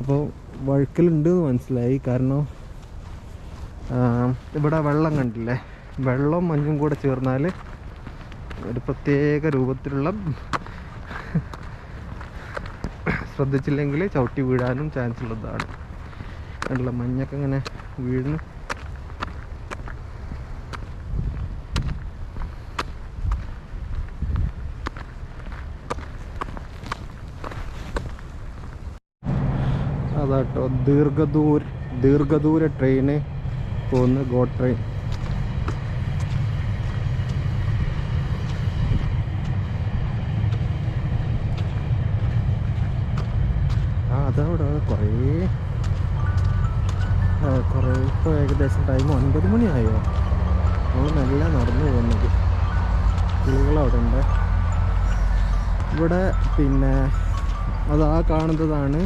അപ്പോൾ വഴുക്കലുണ്ട് എന്ന് മനസ്സിലായി. കാരണം ഇവിടെ വെള്ളം കണ്ടില്ലേ? വെള്ളം മഞ്ഞും കൂടെ ചേർന്നാൽ ഒരു പ്രത്യേക രൂപത്തിലുള്ള ശ്രദ്ധിച്ചില്ലെങ്കിൽ ചവിട്ടി വീഴാനും ചാൻസ് ഉള്ളതാണ്. കണ്ടില്ല? മഞ്ഞൊക്കെ ഇങ്ങനെ വീഴുന്നു. അതാട്ടോ. ദീർഘദൂര ദീർഘദൂര ട്രെയിന് പോകുന്ന ഗോ ട്രെയിൻ ആ അതവിടെ കുറേ കുറേ ഇപ്പോൾ ഏകദേശം ടൈം ഒൻപത് മണിയായോ? നമ്മൾ നല്ല നടന്നു പോകുന്നത്. കിളികളവിടെ ഉണ്ട് ഇവിടെ പിന്നെ അതാ കാണുന്നതാണ്